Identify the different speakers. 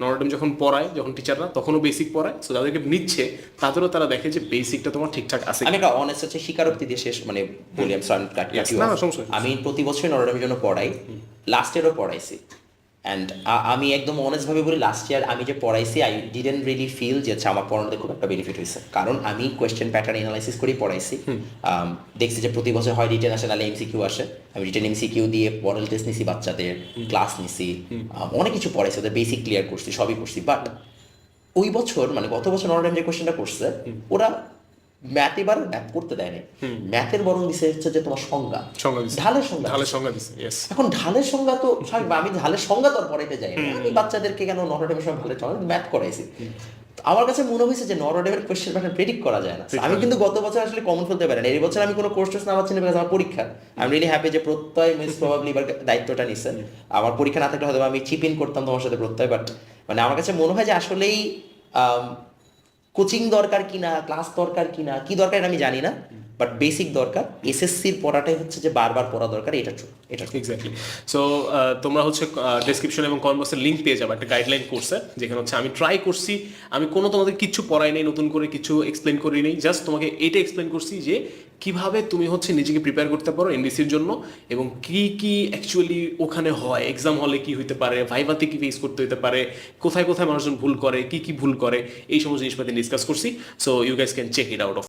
Speaker 1: Notre Dame যখন পড়ায় যখন টিচাররা তখনও বেসিক পড়ায় সো যাদেরকে নিচ্ছে তাদেরও তারা দেখে যে বেসিকটা তোমার ঠিকঠাক আছে।
Speaker 2: আমি একটা অনেস্ট হচ্ছে স্বীকারোক্তি দিয়ে শেষ মানে বলি আমি আমি প্রতি বছরই নরডমের জন্য পড়াই লাস্টেরও ইয়ারও পড়াইছি। অ্যান্ড আমি একদম অনেস্ট ভাবে বলি লাস্ট ইয়ার আমি যে পড়াইছি আই ডিডেন্ট রিয়েলি ফিল যে আমার পড়ানোতে খুব একটা বেনিফিট হয়েছে। কারণ আমি কোয়েশ্চেন প্যাটার্ন এনালাইসিস করেই পড়াইছি। দেখছি যে প্রতি বছর হয় রিটেন আসে নাহলে এমসিকিউ আসে। আমি রিটেন এমসিকিউ দিয়ে মডেল টেস্ট নিছি বাচ্চাদের ক্লাস নিছি। অনেক কিছু পড়াইছি ওদের বেসিক ক্লিয়ার করছি সবই করছি। বাট ওই বছর মানে গত বছর নরডাম যে কোয়েশ্চেনটা করছে ওরা ম্যাথ এবার ম্যাথ করতে দেয়নি। ম্যাথের বরং দিছে হচ্ছে যে তোমার সংজ্ঞা। ঢালের সংজ্ঞা
Speaker 1: ঢালের সংজ্ঞা ইয়েস
Speaker 2: এখন ঢালের সংজ্ঞা তো আমি ঢালের সংজ্ঞা তো পড়াইতে যাই আমি বাচ্চাদেরকে কেন সময় ভালো চলে ম্যাথ করাইছি। আমার কাছে মনে হয়েছে যে নরডেমের কোয়েশ্চেন প্যাটার্ন প্রেডিক্ট করা যায় না। আমি কিন্তু গত বছর আসলে কমন ফেলতে পারি না এই বছর আমি কোনো কোর্স টোর্স না পাচ্ছি না আমার পরীক্ষা। আমি রিলি হ্যাপি যে প্রত্যয় মিস প্রবাবলি এবার দায়িত্বটা নিচ্ছে আমার পরীক্ষা না থাকলে হয়তো আমি চিপ ইন করতাম তোমার সাথে প্রত্যয় বাট মানে আমার কাছে মনে হয় যে আসলেই কোচিং দরকার কিনা ক্লাস দরকার কিনা কি দরকার আমি জানি না। বাট বেসিক দরকার এসএসসির পড়াটাই হচ্ছে যে বারবার পড়া দরকার, এটা ট্রু এটা
Speaker 1: এক্স্যাক্টলি সো তোমরা হচ্ছে ডেসক্রিপশন এবং কনভার্সের লিঙ্ক পেয়ে যাবে একটা গাইডলাইন কোর্সে যেখানে হচ্ছে আমি ট্রাই করছি, আমি কোনো তোমাদের কিছু পড়াই নেই, নতুন করে কিছু এক্সপ্লেন করি নেই জাস্ট তোমাকে এটা এক্সপ্লেন করছি যে কীভাবে তুমি হচ্ছে নিজেকে প্রিপেয়ার করতে পারো এনডিসির জন্য এবং কি কি অ্যাকচুয়ালি ওখানে হয় এক্সাম হলে কি হইতে পারে ভাইভাতে কি ফেস করতে হতে পারে, কোথায় কোথায় মানুষজন ভুল করে, কি কি ভুল করে, এই সমস্ত জিনিসপাতি ডিসকাস করছি। So you guys can check it out of